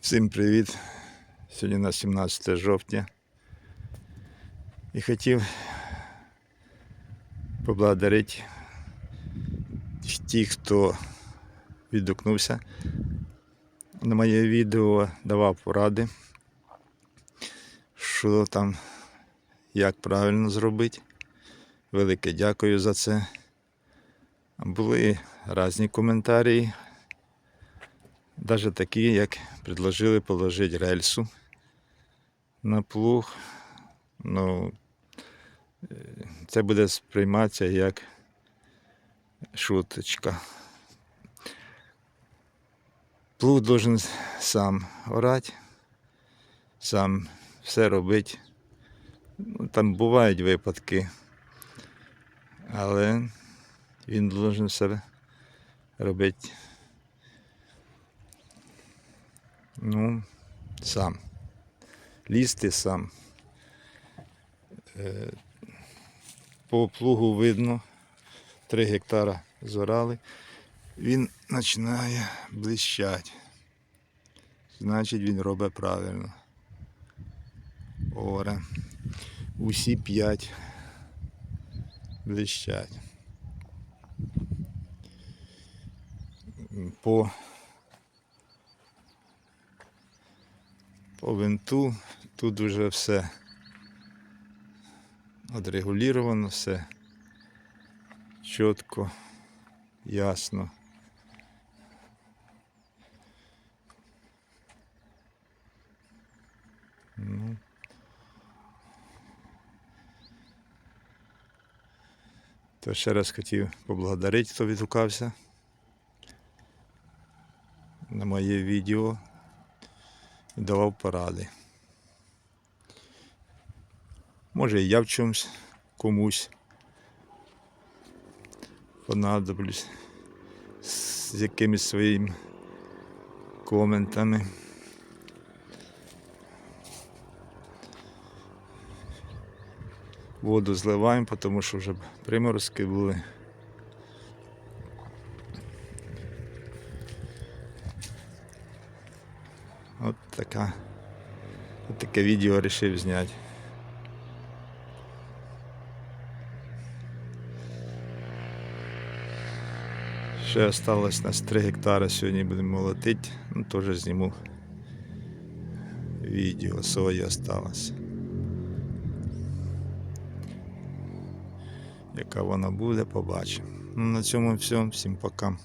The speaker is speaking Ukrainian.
Всім привіт! Сьогодні на 17 жовтня. І хотів поблагодарити тих, хто відгукнувся на моє відео, давав поради, що там, як правильно зробити. Велике дякую за це. Були різні коментарі, навіть такі, як предложили положити рельсу на плуг. Ну, це буде сприйматися як шуточка. Плуг должен сам орати, сам все робити. Ну, там бувають випадки, але він должен все робити Ну, сам. Лізти сам. Е, По плугу видно, 3 гектара зорали. Він починає блищати. Значить він робить правильно. Оре. Усі 5 блищать. По По винту тут вже все отрегулювано, все чітко, ясно. Ну. То ще раз хотів поблагодарити, хто відгукався на моє відео і давав поради. Може і я в чомусь комусь понадоблюсь з якимись своїми коментами. Воду зливаємо, тому що вже приморозки були. От така. От таке відео вирішив зняти. Ще осталось нас 3 гектари, сьогодні будемо молотити, ну теж зніму відео, своє осталось. Яка вона буде, побачимо. Ну, на цьому все, всім пока.